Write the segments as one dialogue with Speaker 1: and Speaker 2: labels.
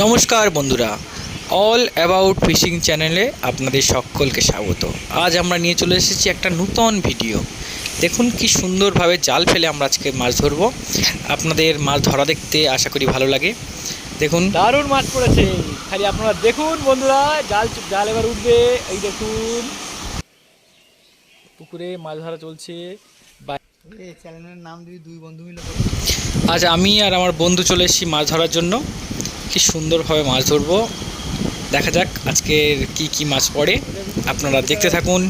Speaker 1: নমস্কার বন্ধুরা। All about fishing চ্যানেলে আপনাদের সকলকে স্বাগত। আজ আমরা নিয়ে চলে এসেছি একটা নূতন ভিডিও। দেখুন কি সুন্দরভাবে জাল ফেলে আমরা আজকে মাছ ধরবো। আপনাদের মাছ ধরা দেখতে আশা করি ভালো লাগে। দেখুন।
Speaker 2: দারুণ মাছ পড়েছে। খালি আপনারা দেখুন বন্ধুরা জাল জাল এবার উঠবে। এই দেখুন। পুকুরে মাছ ধরা চলছে।
Speaker 3: চ্যানেলের নাম দিবি দুই বন্ধু মিলে
Speaker 1: আজ আমি আর আমার বন্ধু চলে এসেছি মাছ ধরার জন্য। কি সুন্দরভাবে মাছ ধরবো? দেখা যাক আজকের কি কি মাছ পড়ে। আপনারা দেখতে থাকুন,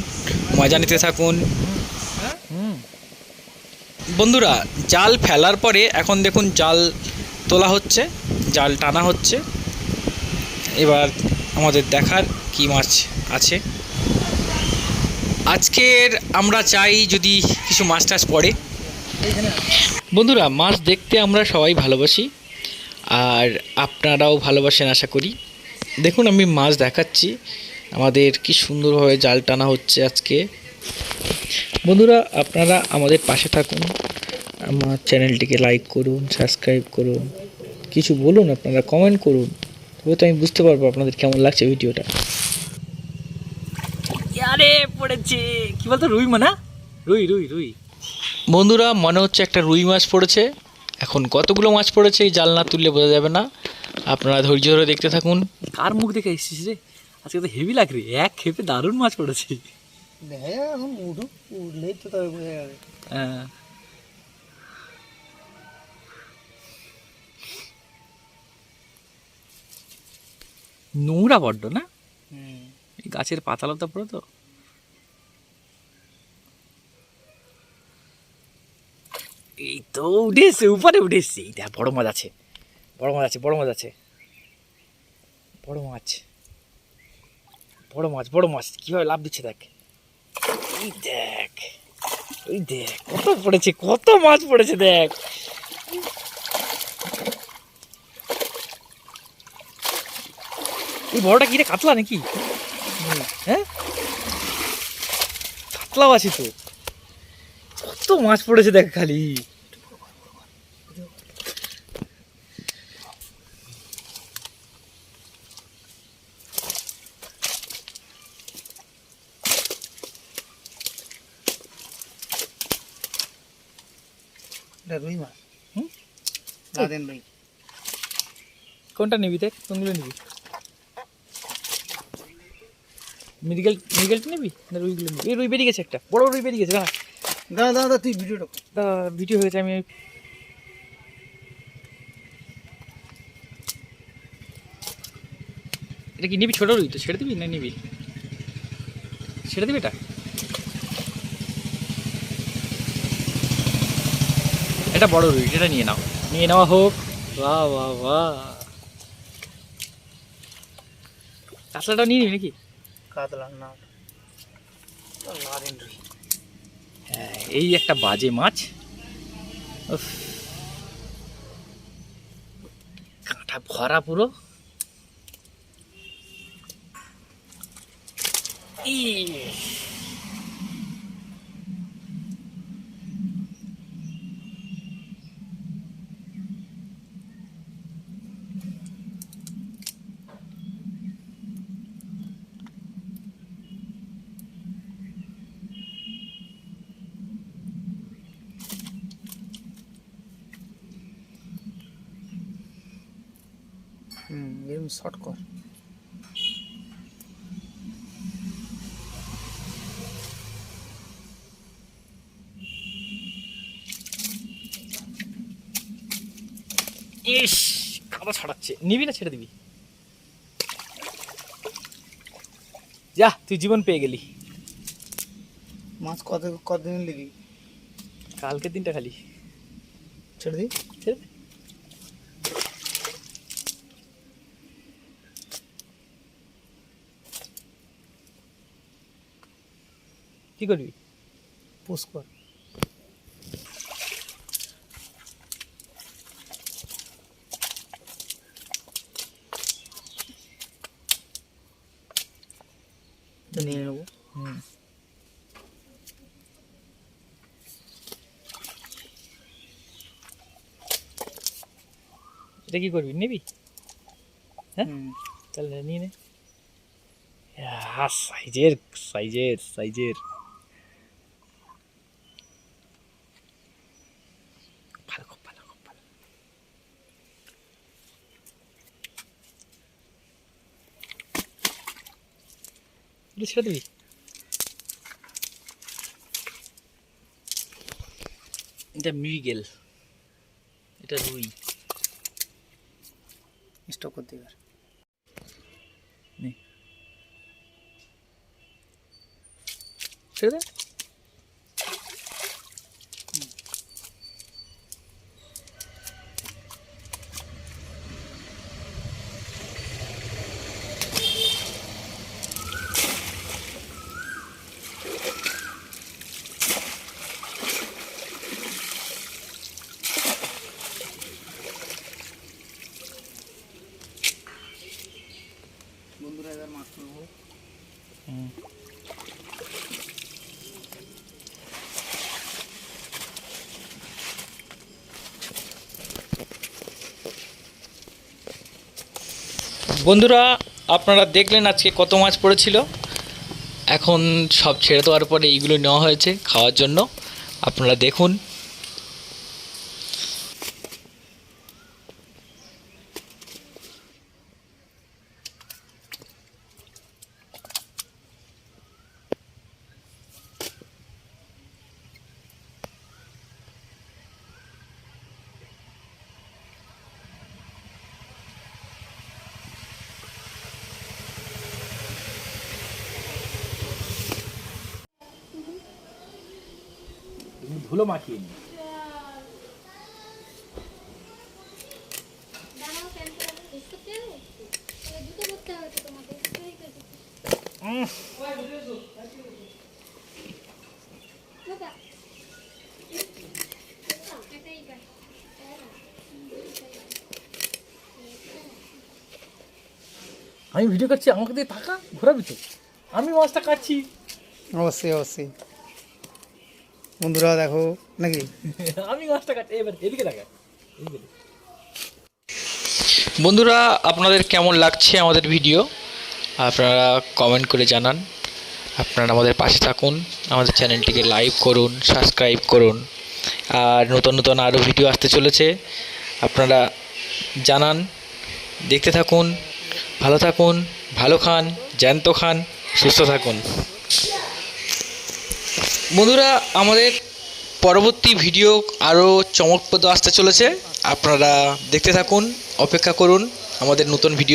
Speaker 1: মজা নিতে থাকুন। বন্ধুরা, জাল ফেলার পরে এখন দেখুন জাল তোলা হচ্ছে, জাল টানা হচ্ছে। এবার আমাদের দেখার কি মাছ আছে। আজকের আমরা চাই যদি কিছু মাছ টাছ পড়ে। বন্ধুরা, মাছ দেখতে আমরা সবাই ভালোবাসি। আর আপনারাও ভালোবাসেন আশা করি। দেখুন আমি মাছ দেখাচ্ছি। আমাদের কি সুন্দরভাবে জাল টানা হচ্ছে আজকে। বন্ধুরা আপনারা আমাদের পাশে থাকুন। আমার চ্যানেলটিকে লাইক করুন সাবস্ক্রাইব করুন। কিছু বলুন আপনারা কমেন্ট করুন। তবে তো আমি বুঝতে পারব আপনাদের কেমন লাগছে ভিডিওটা।
Speaker 2: আরে পড়েছে। কি বলতো রুই মানা রুই রুই রুই।
Speaker 1: বন্ধুরা মনে হচ্ছে একটা রুই মাছ পড়েছে। এখন কতগুলো মাছ পড়েছে এই জাল না তুললে বোঝা যাবে না। আপনারা ধৈর্য ধরে দেখতে থাকুন।
Speaker 2: কার মুখ দেখে এসেছিস রে? আজকে তো হেভি লাগ রে। এক খেপে দারুণ মাছ পড়েছে।
Speaker 3: দেখা যাবে এখন উঠুক উঠলেই তো তবে বোঝা যাবে।
Speaker 2: হ্যাঁ। নোংরা বড্ড না? গাছের পাতালতা পড়ে তো? তো উঠেছে উপরে উঠেছে এই দেখ, বড় মাছ আছে। বড় মাছ আছে, বড় মাছ আছে। বড় মাছ। বড় মাছ বড় মাছ। কীভাবে লাভ দিচ্ছে, দেখ। এই দেখ ওই দেখ, কত পড়েছে, কত মাছ পড়েছে, দেখ। এই বড়টা কি রে, কাতলা নাকি? হ্যাঁ? কাতলাও আছে তো। কত মাছ পড়েছে, দেখ খালি।
Speaker 3: এটা রুই মাছ।
Speaker 2: হুম?
Speaker 3: লাদেন রুই।
Speaker 2: কোনটা নিবি দেখ? কোনগুলো নিবি? মিরিগেল মিরিগেলটা নিবি? না রুইগুলো নিবি? এই রুই বেরিয়ে গেছে একটা। বড় রুই বেরিয়ে গেছে না
Speaker 3: দাদা দাদা তুই ভিডিওটা।
Speaker 2: দাদা ভিডিও হয়ে গেছে আমি এটা কি নিবি ছোট রুই তো? ছেড়ে দিবি না নিবি? ছেড়ে দিবি এটা? এটা বড় রুই এটা নিয়ে নাও। নিয়ে নেওয়া হোক। বাহ বাহ বাহ। কাতলাটাও নিয়ে নিবি নাকি?
Speaker 3: কাতলা না।
Speaker 2: হ্যাঁ এই একটা বাজে মাছ। কাঁটা ভরা পুরো। ইস।
Speaker 3: হুম এরকম শর্ট কর।
Speaker 2: ইস কাদা ছড়াচ্ছে। নিবি না ছেড়ে দিবি। যা তুই জীবন পেয়ে গেলি।
Speaker 3: মাছ কত কতদিন লেগে
Speaker 2: কালকের দিনটা খালি।
Speaker 3: ছেড়ে দিই
Speaker 2: ছেড়ে কি করবি?
Speaker 3: পোস্ট কর। নিয়ে নেব।
Speaker 2: হুম। এটা কি করবি নিবি? হ্যাঁ? তাহলে নিয়ে নে। সাইজের সাইজের সাইজের ভালো খুব ভালো খুব ভালো এগুলো ছেড়ে দিবি এটা মৃগেল এটা রুই।
Speaker 3: স্টক করতে এবার।
Speaker 2: ছেড়ে দে।
Speaker 3: বন্ধুরা এবার মাছ
Speaker 1: বন্ধুরা, আপনারা দেখলেন আজকে কত মাছ পড়েছিল? এখন সব ছেড়ে দেওয়ার পরে এইগুলো নেওয়া হয়েছে খাওয়ার জন্য। আপনারা দেখুন।
Speaker 4: বাবা। এটাই পাই।
Speaker 2: আমি ভিডিও করছি আমাকে দিয়ে টাকা ঘোরাবি তো আমি মাছটা কাটছি
Speaker 3: অবশ্যই অবশ্যই বন্ধুরা দেখো নাকি?
Speaker 2: আমি মাছটা কাটছি এবার এদিকে দেখ।
Speaker 1: বন্ধুরা আপনাদের কেমন লাগছে আমাদের ভিডিও? আপনারা কমেন্ট করে জানান। আপনারা আমাদের পাশে থাকুন আমাদের চ্যানেলটিকে লাইক করুন সাবস্ক্রাইব করুন। আর নতুন নতুন আরও ভিডিও আসতে চলেছে আপনারা জানান দেখতে থাকুন ভালো থাকুন ভালো খান জ্যান্ত খান সুস্থ থাকুন। বন্ধুরা, আমাদের পরবর্তী ভিডিও আরও চমকপ্রদ আসতে চলেছে। আপনারা দেখতে থাকুন, অপেক্ষা করুন, আমাদের নতুন ভিডিও